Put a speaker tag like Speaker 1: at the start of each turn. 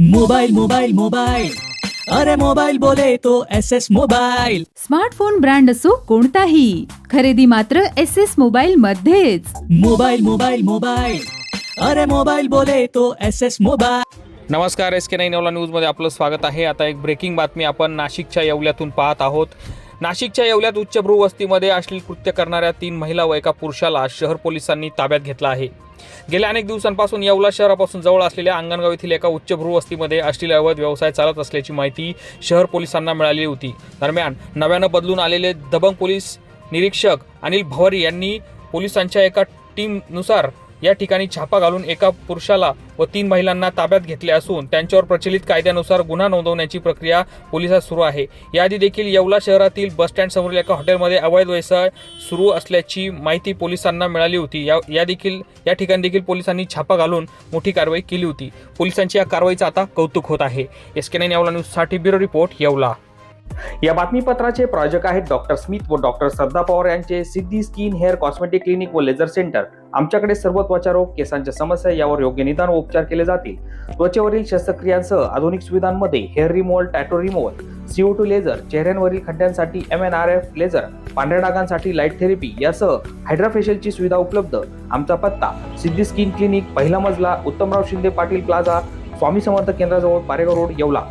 Speaker 1: Mobile mobile mobile अरे mobile बोले तो S S mobile
Speaker 2: smartphone brand असो कोणताही खरेदी मात्र एस एस मोबाईल मध्येच.
Speaker 1: मोबाइल मोबाइल मोबाइल अरे मोबाइल बोले तो एस एस मोबाइल
Speaker 3: नमस्कार एस के नाईन ओला न्यूजमध्ये आपलं स्वागत आहे. आता एक ब्रेकिंग बातमी आपण नाशिकच्या येवल्यातून पाहत आहोत. नाशिकच्या येवल्यात उच्चभ्रू वस्तीमध्ये अश्लील कृत्य करणाऱ्या तीन महिला व एका पुरुषाला शहर पोलिसांनी ताब्यात घेतला आहे. गेल्या अनेक दिवसांपासून येवला शहरापासून जवळ असलेल्या अंगणगाव येथील एका उच्चभ्रू वस्तीमध्ये अश्लील अवैध व्यवसाय चालत असल्याची माहिती शहर पोलिसांना मिळाली होती. दरम्यान नव्यानं बदलून आलेले दबंग पोलीस निरीक्षक अनिल भवारी यांनी पोलिसांच्या एका टीमनुसार या ठिकाणी छापा घालून एका पुरुषाला व तीन महिलांना ताब्यात घेतले असून त्यांच्यावर प्रचलित कायद्यानुसार गुन्हा नोंदवण्याची प्रक्रिया पोलिसात सुरू आहे. याआधी देखील येवला शहरातील बस स्टँड समोरील एका हॉटेलमध्ये अवैध व्यवसाय सुरू असल्याची माहिती पोलिसांना मिळाली होती. या या देखील या ठिकाणी देखील पोलिसांनी छापा घालून मोठी कारवाई केली होती. पोलिसांची या कारवाईचं आता कौतुक होत आहे. एस के नाईन येवला न्यूजसाठी ब्युरो रिपोर्ट येवला.
Speaker 4: या बातमीपत्राचे प्रायोजक आहेत डॉक्टर स्मिथ व डॉक्टर श्रद्धा पवार यांचे Siddhi skin hair cosmetic clinic व लेझर सेंटर. आमच्याकडे सर्व त्वचारोग केसांच्या समस्या यावर योग्य निदान व उपचार केले जातील. त्वचेवरील शस्त्रक्रियांसह आधुनिक सुविधांमध्ये hair removal tattoo removal CO two laser चेहऱ्यांवरील खड्ड्यांसाठी M N R F laser पांढऱ्या डागांसाठी लाइट थेरपी यासह हायड्राफेशियलची सुविधा उपलब्ध. आमचा पत्ता सिद्धी स्किन क्लिनिक पहिला मजला उत्तमराव शिंदे पाटील प्लाझा स्वामी समर्थ केंद्राजवळ पारेगाव रोड येवला.